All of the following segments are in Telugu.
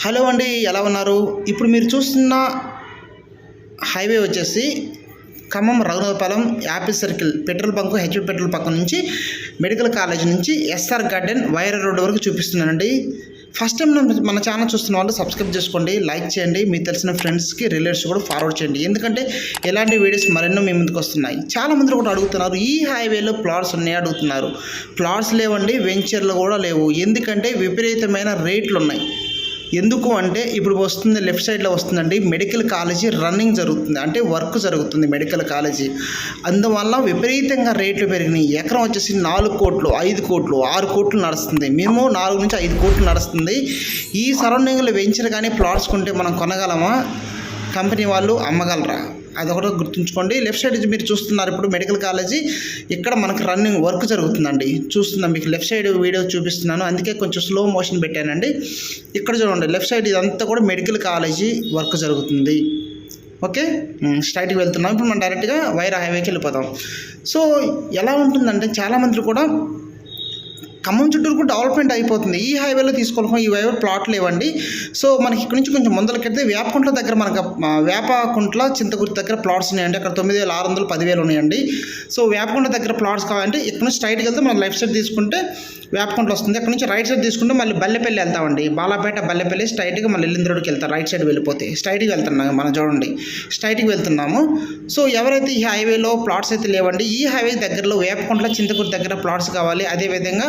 హలో అండి ఎలా ఉన్నారు? ఇప్పుడు మీరు చూస్తున్న హైవే వచ్చేసి Khammam Raghunathapalem apple circle petrol bunk HP petrol పక్క నుంచి మెడికల్ కాలేజ్ నుంచి ఎస్ఆర్ గార్డెన్ వైర రోడ్ వరకు చూపిస్తున్నానండి. ఫస్ట్ టైం మన ఛానల్ చూస్తున్న వాళ్ళు సబ్స్క్రైబ్ చేసుకోండి లైక్ చేయండి మీకు తెలిసిన ఫ్రెండ్స్కి రిలేటివ్స్ కూడా ఫార్వర్డ్ చేయండి. ఎందుకంటే ఇలాంటి వీడియోస్ మరెన్నో మీ ముందుకు వస్తున్నాయి. చాలా మంది కూడా అడుగుతున్నారు ఈ హైవేలో ప్లాట్స్ ఉన్నాయి అడుగుతున్నారు. ప్లాట్స్ లేవండి వెంచర్లు కూడా లేవు. ఎందుకంటే విపరీతమైన రేట్లు ఉన్నాయి. ఎందుకు అంటే ఇప్పుడు వస్తుంది లెఫ్ట్ సైడ్లో వస్తుందండి. మెడికల్ కాలేజీ రన్నింగ్ జరుగుతుంది. అంటే వర్క్ జరుగుతుంది మెడికల్ కాలేజీ అందువల్ల విపరీతంగా రేట్లు పెరిగినాయి. ఎకరం వచ్చేసి నాలుగు కోట్లు ఐదు కోట్లు ఆరు కోట్లు నడుస్తుంది. మినిమం నాలుగు నుంచి ఐదు కోట్లు నడుస్తుంది. ఈ సరౌండింగ్లో వెంచర్ కానీ ప్లాట్స్ కొంటే మనం కొనగలమా? కంపెనీ వాళ్ళు అమ్మగలరా? అదొకటి గుర్తుంచుకోండి. లెఫ్ట్ సైడ్ మీరు చూస్తున్నారు ఇప్పుడు మెడికల్ కాలేజీ. ఇక్కడ మనకు రన్నింగ్ వర్క్ జరుగుతుందండి. చూస్తున్నాం మీకు లెఫ్ట్ సైడ్ వీడియో చూపిస్తున్నాను. అందుకే కొంచెం స్లో మోషన్ పెట్టానండి. ఇక్కడ చూడండి లెఫ్ట్ సైడ్ ఇదంతా కూడా మెడికల్ కాలేజీ వర్క్ జరుగుతుంది. ఓకే? స్ట్రైట్కి వెళ్తున్నాం. ఇప్పుడు మనం డైరెక్ట్గా వైరా హైవేకి వెళ్ళిపోతాం సో ఎలా ఉంటుందంటే చాలామంది కూడా ఖమ్మం చుట్టూరు కూడా డెవలప్మెంట్ అయిపోతుంది. ఈ హైవేలో తీసుకోవాలి ఈ హైవే ప్లాట్లు లేవండి. సో మనకి ఇక్కడ నుంచి కొంచెం ముందలకెడితే వేపకుంట్ల దగ్గర మనకు వేపకుంట్ల చింతగుర్తి దగ్గర ప్లాట్స్ ఉన్నాయండి. అక్కడ తొమ్మిది వేల ఆరు వందలు పదివేలు ఉన్నాయండి. సో వేపకుంట్ల దగ్గర ప్లాట్స్ కావాలంటే ఇక్కడ నుంచి స్ట్రైట్కి వెళ్తే మనం లెఫ్ట్ సైడ్ తీసుకుంటే వేపకుంట్ల వస్తుంది. అక్కడ నుంచి రైట్ సైడ్ తీసుకుంటే మళ్ళీ బల్లెపల్లి వెళ్తామండి. బాలాపేట బల్లెపల్లి స్ట్రైట్గా మళ్ళీ ఎల్లింది రోడ్కి వెళ్తాం. రైట్ సైడ్ వెళ్ళిపోతే స్ట్రైట్కి వెళ్తున్నాం మనం చూడండి. స్ట్రైట్కి వెళ్తున్నాము. సో ఎవరైతే ఈ హైవేలో ప్లాట్స్ అయితే లేవండి ఈ హైవే దగ్గరలో వేపకుంట్ల చింతకూరు దగ్గర ప్లాట్స్ కావాలి. అదేవిధంగా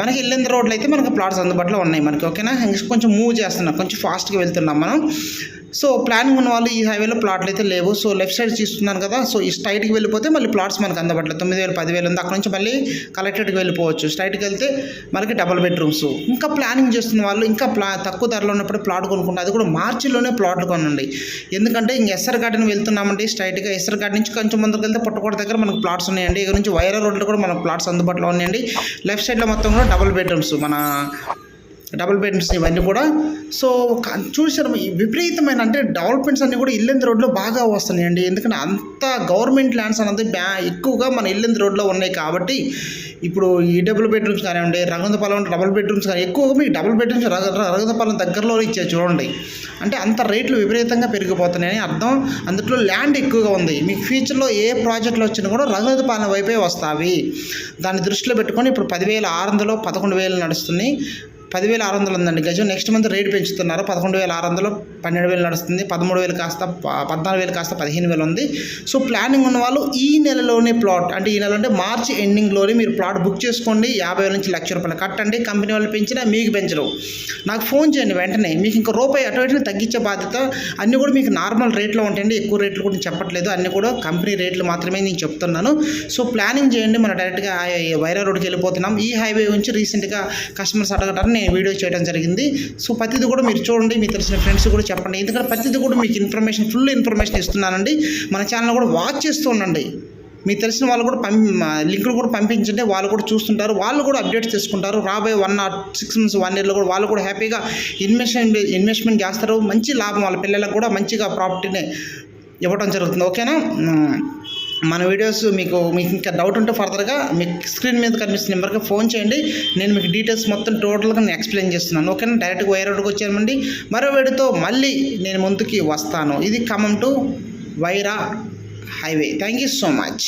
మనకి వెళ్ళిన రోడ్లు అయితే మనకి ప్లాట్స్ అందుబాటులో ఉన్నాయి మనకి ఓకేనా? కొంచెం మూవ్ చేస్తున్నాం కొంచెం ఫాస్ట్గా వెళ్తున్నాం మనం. సో ప్లానింగ్ ఉన్న వాళ్ళు ఈ హైవేలో ప్లాట్లు అయితే లేవు. సో లెఫ్ట్ సైడ్ చూస్తున్నాను కదా సో ఈ స్ట్రైట్కి వెళ్ళిపోతే మళ్ళీ ప్లాట్స్ మనకు అందుబాటులో తొమ్మిది వేలు పదివేలు ఉంది. అక్కడ నుంచి మళ్ళీ కలెక్టరేట్కి వెళ్ళిపోవచ్చు. స్ట్రైట్కి వెళ్తే మనకి డబల్ బెడ్రూమ్స్ ఇంకా ప్లానింగ్ చేస్తున్న వాళ్ళు ఇంకా ప్లా తక్కువ ధరలో ఉన్నప్పుడు ప్లాట్ కొనుక్కుంటే అది కూడా మార్చిలోనే ప్లాట్లు కొనండి. ఎందుకంటే ఇంక ఎస్ఆర్ గార్డెన్ వెళ్తున్నామండి స్ట్రైట్గా ఎస్ఆర్ గార్డెన్ నుంచి కొంచెం ముందుకు వెళ్తే పుట్టకోట దగ్గర మనకు ప్లాట్స్ ఉన్నాయండి. ఇక్కడ నుంచి వైరా రోడ్లో కూడా మనకు ప్లాట్స్ అందుబాటులో ఉన్నాయండి. లెఫ్ట్ సైడ్లో మొత్తం కూడా డబుల్ బెడ్రూమ్స్ మన డబుల్ బెడ్రూమ్స్ ఇవన్నీ కూడా. సో చూసారు విపరీతమైన అంటే డెవలప్మెంట్స్ అన్నీ కూడా ఇల్లెంది రోడ్లో బాగా వస్తున్నాయండి. ఎందుకంటే అంత గవర్నమెంట్ ల్యాండ్స్ అనేది బ్యా ఎక్కువగా మన ఇల్లెంది రోడ్లో ఉన్నాయి కాబట్టి ఇప్పుడు ఈ డబుల్ బెడ్రూమ్స్ కానివ్వండి రఘునందపాలెం డబుల్ బెడ్రూమ్స్ కానీ ఎక్కువగా మీకు డబుల్ బెడ్రూమ్స్ రఘ రఘునందపాలెం దగ్గరలో ఇచ్చే చూడండి. అంటే అంత రేట్లు విపరీతంగా పెరిగిపోతున్నాయని అర్థం. అందులో ల్యాండ్ ఎక్కువగా ఉంది. మీకు ఫ్యూచర్లో ఏ ప్రాజెక్టులు వచ్చినా కూడా రఘునందపాలెం వైపే వస్తావి దాన్ని దృష్టిలో పెట్టుకొని ఇప్పుడు పదివేల ఆరు వందలు పదకొండు వేలు నడుస్తుంది పదివేల ఆరు వందలు ఉందండి. గజం నెక్స్ట్ మంత్ రేట్ పెంచుతున్నారు. పదకొండు వేల ఆరు వందలు పన్నెండు వేలు నడుస్తుంది. పదమూడు వేలు కాస్త పద్నాలుగు వేలు కాస్త పదిహేను వేలు ఉంది. సో ప్లానింగ్ ఉన్న వాళ్ళు ఈ నెలలోనే ప్లాట్ అంటే ఈ నెల అంటే మార్చి ఎండింగ్లోనే మీరు ప్లాట్ బుక్ చేసుకోండి. యాభై వేల నుంచి లక్ష రూపాయలు కట్టండి. కంపెనీ వాళ్ళు పెంచినా మీకు పెంచరు. నాకు ఫోన్ చేయండి వెంటనే. మీకు ఇంకా రూపాయి అటు ఇటు తగ్గించే బాధ్యత అన్నీ కూడా మీకు నార్మల్ రేట్లో ఉంటాయండి. ఎక్కువ రేట్లు కూడా నేను చెప్పట్లేదు. అన్నీ కూడా కంపెనీ రేట్లు మాత్రమే నేను చెప్తున్నాను. సో ప్లానింగ్ చేయండి. మనం డైరెక్ట్గా వైరా రోడ్కి వెళ్ళిపోతున్నాం. ఈ హైవే నుంచి రీసెంట్గా కస్టమర్స్ అడగటాన్ని నేను వీడియో చేయడం జరిగింది. సో ప్రతిది కూడా మీరు చూడండి మీ తెలిసిన ఫ్రెండ్స్ కూడా చెప్పండి. ఎందుకంటే ప్రతిది కూడా మీకు ఇన్ఫర్మేషన్ ఫుల్ ఇన్ఫర్మేషన్ ఇస్తున్నానండి. మన ఛానల్ కూడా వాచ్ చేస్తూ ఉండండి. మీకు తెలిసిన వాళ్ళు కూడా పంపి లింకులు కూడా పంపించండి. వాళ్ళు కూడా చూస్తుంటారు. వాళ్ళు కూడా అప్డేట్స్ చేసుకుంటారు రాబోయే one or six months one ఇయర్లో కూడా వాళ్ళు కూడా హ్యాపీగా ఇన్వెస్ట్మెంట్ ఇన్వెస్ట్మెంట్ చేస్తారు. మంచి లాభం. వాళ్ళ పిల్లలకు కూడా మంచిగా ప్రాపర్టీని ఇవ్వడం జరుగుతుంది. ఓకేనా? మన వీడియోస్ మీకు మీకు ఇంకా డౌట్ ఉంటే ఫర్దర్గా మీకు స్క్రీన్ మీద కనిపిస్తున్న నెంబర్కి ఫోన్ చేయండి. నేను మీకు డీటెయిల్స్ మొత్తం టోటల్గా నేను ఎక్స్ప్లెయిన్ చేస్తున్నాను. ఓకేనా డైరెక్ట్గా వైర్ రోడ్కి వచ్చామండి. మరో వీడియోతో మళ్ళీ నేను ముందుకి వస్తాను. ఇది Khammam to Wyra highway thank you so much